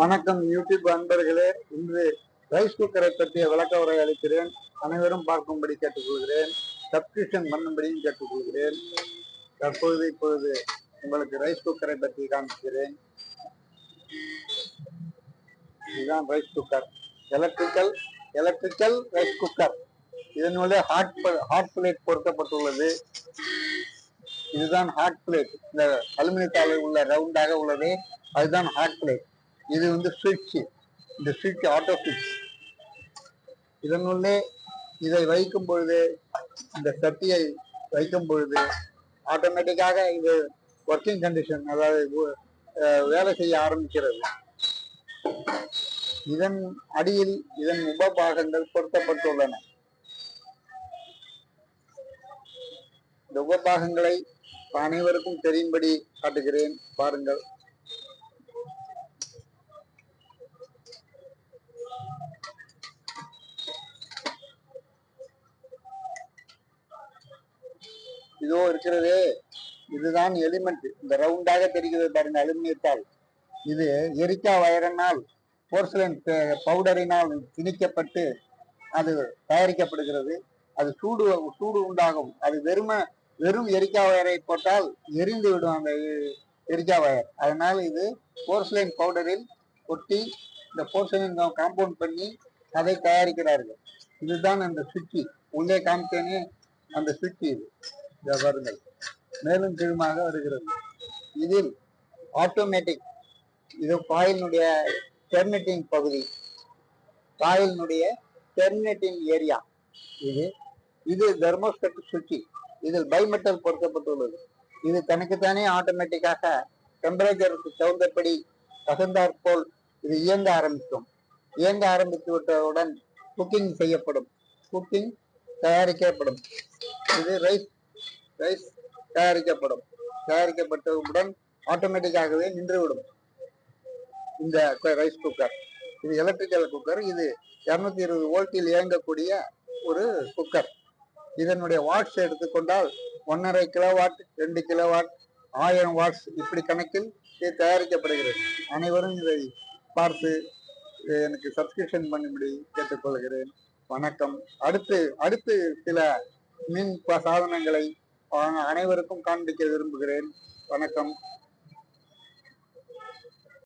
வணக்கம் யூடியூப் அன்பர்களே. இன்று ரைஸ் குக்கரை பற்றிய விளக்க உரை அளிக்கிறேன். அனைவரும் பார்க்கும்படி கேட்டுக்கொள்கிறேன். சப்ஸ்கிரிப்ஷன் பண்ணும்படியும் கேட்டுக்கொள்கிறேன். தற்பொழுது இப்பொழுது உங்களுக்கு ரைஸ் குக்கரை பற்றி காண்பிக்கிறேன். இதுதான் rice cooker electrical electrical rice cooker இதனுடைய ஹாட் ஹாட் பிளேட் பொருத்தப்பட்டுள்ளது. இதுதான் ஹாட் பிளேட் இந்த அலுமினியத்தால் உள்ள ரவுண்டாக உள்ளது. அதுதான் ஹாட் பிளேட் இது வந்து சுவிட்ச் இந்த சுவிட்ச் ஆட்டோ சுவிட்ச் இதனுள்ளே இதை வைக்கும் பொழுது இந்த சட்டியை வைக்கும் பொழுது ஆட்டோமேட்டிக்காக இது ஒர்க்கிங் கண்டிஷன் அதாவது வேலை செய்ய ஆரம்பிக்கிறது. இதன் அடியில் இதன் உபபாகங்கள் பொருத்தப்பட்டுள்ளன. இந்த உபபாகங்களை அனைவருக்கும் தெரியும்படி காட்டுகிறேன். பாருங்கள். இதோ இருக்கிறதே. இதுதான் எலிமெண்ட். இந்த ரவுண்டாக தெரிகிறது பாருங்க அலுமினியத்தால் இது எரிக்கா வயரனால் போர்சலன் பவுடரினால் திணிக்கப்பட்டு அது தயாரிக்கப்படுகிறது. அது சூடு சூடு உண்டாகும். அது வெறும வெறும் எரிக்கா வயரை போட்டால் எரிந்து விடும் அந்த எரிக்கா வயர். அதனால் இது போர்சலைன் பவுடரில் கொட்டி இந்த போர்சலைன் காம்பவுண்ட் பண்ணி அதை தயாரிக்கிறார்கள். இதுதான் அந்த சுவிட்சி உள்ளே காமிச்சேனே அந்த சுவிட்சி இது. இதை மேலும் கீழுமாக வருகிறது. இதில் ஆட்டோமேட்டிக் இது காயிலினுடைய டெர்மினேட்டிங் பகுதி. காயிலினுடைய டெர்மினேட்டிங் ஏரியா இது இது தெர்மோஸ்டட் சுற்றி இதில் பைமெட்டல் பொருத்தப்பட்டுள்ளது. இது தனக்குத்தானே ஆட்டோமேட்டிக்காக டெம்பரேச்சருக்கு தகுந்தபடி தகுந்தாற் போல் இது இயங்க ஆரம்பிக்கும். இயங்க ஆரம்பித்து விட்டவுடன் குக்கிங் செய்யப்படும். குக்கிங் தயாரிக்கப்படும். இது ரைஸ் ரைஸ் தயாரிக்கப்படும். தயாரிக்கப்பட்டவுடன் ஆட்டோமேட்டிக்காகவே நின்றுவிடும். இந்த ரைஸ் குக்கர் இது எலக்ட்ரிக்கல் குக்கர் இது இருநூத்தி இருபது வோல்ட்டில் இயங்கக்கூடிய ஒரு குக்கர் இதனுடைய வாட்ஸ் எடுத்துக்கொண்டால் ஒன்றரை கிலோ வாட் ரெண்டு கிலோ வாட் ஆயிரம் வாட்ஸ் இப்படி கணக்கில் இது தயாரிக்கப்படுகிறது. அனைவரும் இதை பார்த்து எனக்கு சப்ஸ்கிரிப்ஷன் பண்ணும்படி கேட்டுக்கொள்கிறேன். வணக்கம். அடுத்து அடுத்து சில மின் சாதனங்களை அனைவருக்கும் காண்பிக்க விரும்புகிறேன். வணக்கம்.